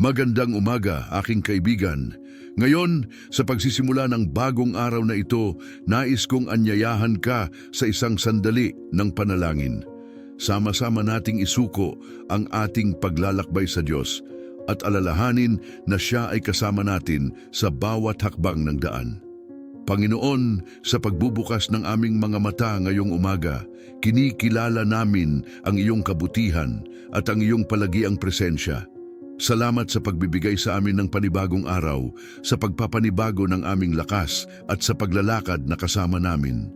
Magandang umaga, aking kaibigan. Ngayon, sa pagsisimula ng bagong araw na ito, nais kong anyayahan ka sa isang sandali ng panalangin. Sama-sama nating isuko ang ating paglalakbay sa Diyos at alalahanin na Siya ay kasama natin sa bawat hakbang ng daan. Panginoon, sa pagbubukas ng aming mga mata ngayong umaga, kinikilala namin ang iyong kabutihan at ang iyong palagiang presensya. Salamat sa pagbibigay sa amin ng panibagong araw, sa pagpapanibago ng aming lakas at sa paglalakad na kasama namin.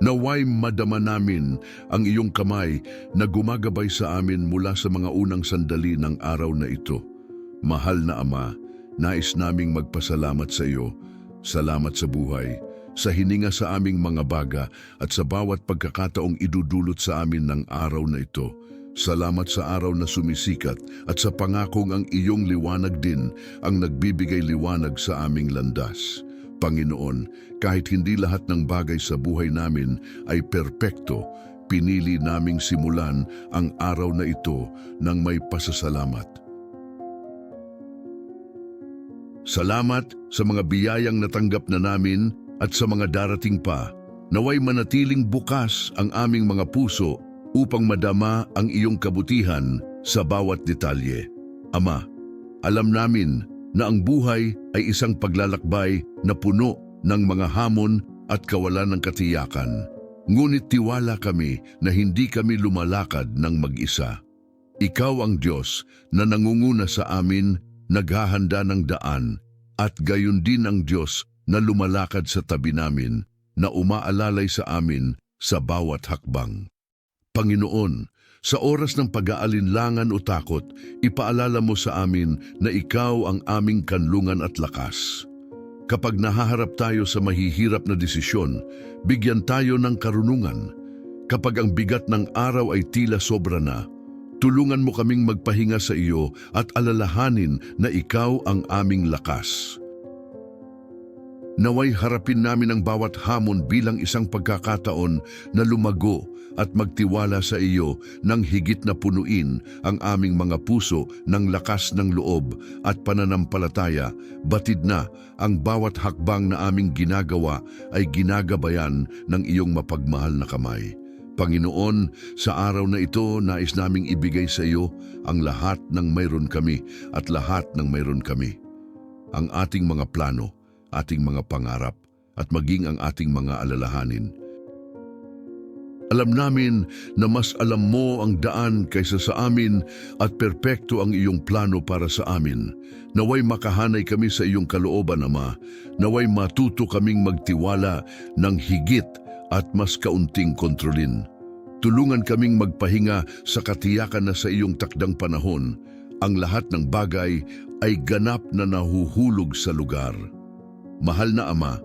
Naway madama namin ang iyong kamay na gumagabay sa amin mula sa mga unang sandali ng araw na ito. Mahal na Ama, nais naming magpasalamat sa iyo. Salamat sa buhay, sa hininga sa aming mga baga at sa bawat pagkakataong idudulot sa amin ng araw na ito. Salamat sa araw na sumisikat at sa pangakong ang iyong liwanag din ang nagbibigay liwanag sa aming landas. Panginoon, kahit hindi lahat ng bagay sa buhay namin ay perpekto, pinili naming simulan ang araw na ito ng may pasasalamat. Salamat sa mga biyayang natanggap na namin at sa mga darating pa. Naway manatiling bukas ang aming mga puso upang madama ang iyong kabutihan sa bawat detalye. Ama, alam namin na ang buhay ay isang paglalakbay na puno ng mga hamon at kawalan ng katiyakan. Ngunit tiwala kami na hindi kami lumalakad ng mag-isa. Ikaw ang Diyos na nangunguna sa amin, naghahanda ng daan, at gayon din ang Diyos na lumalakad sa tabi namin, na umaalalay sa amin sa bawat hakbang. Panginoon, sa oras ng pag-aalinlangan o takot, ipaalala mo sa amin na ikaw ang aming kanlungan at lakas. Kapag nahaharap tayo sa mahihirap na desisyon, bigyan tayo ng karunungan. Kapag ang bigat ng araw ay tila sobra na, tulungan mo kaming magpahinga sa iyo at alalahanin na ikaw ang aming lakas. Naway harapin namin ang bawat hamon bilang isang pagkakataon na lumago at magtiwala sa iyo nang higit na punuin ang aming mga puso ng lakas ng loob at pananampalataya, batid na ang bawat hakbang na aming ginagawa ay ginagabayan ng iyong mapagmahal na kamay. Panginoon, sa araw na ito, nais naming ibigay sa iyo ang lahat ng mayroon kami at lahat ng mayroon kami. Ang ating mga plano, ating mga pangarap, at maging ang ating mga alalahanin. Alam namin na mas alam mo ang daan kaysa sa amin at perpekto ang iyong plano para sa amin. Naway makahanay kami sa iyong kalooban, Ama. Naway matuto kaming magtiwala ng higit at mas kaunting kontrolin. Tulungan kaming magpahinga sa katiyakan na sa iyong takdang panahon, ang lahat ng bagay ay ganap na nahuhulog sa lugar. Mahal na Ama,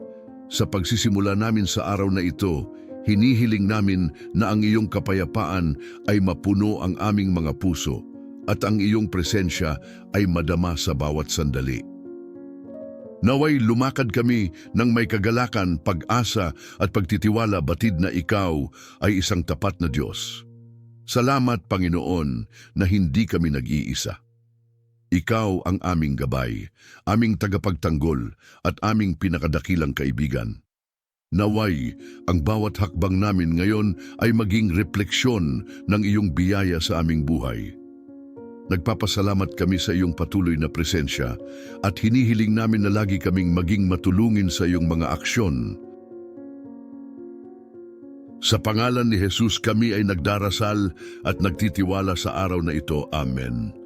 sa pagsisimula namin sa araw na ito, hinihiling namin na ang iyong kapayapaan ay mapuno ang aming mga puso at ang iyong presensya ay madama sa bawat sandali. Naway lumakad kami ng may kagalakan, pag-asa at pagtitiwala batid na ikaw ay isang tapat na Diyos. Salamat Panginoon na hindi kami nag-iisa. Ikaw ang aming gabay, aming tagapagtanggol at aming pinakadakilang kaibigan. Naway, ang bawat hakbang namin ngayon ay maging refleksyon ng iyong biyaya sa aming buhay. Nagpapasalamat kami sa iyong patuloy na presensya at hinihiling namin na lagi kaming maging matulungin sa iyong mga aksyon. Sa pangalan ni Jesus kami ay nagdarasal at nagtitiwala sa araw na ito. Amen.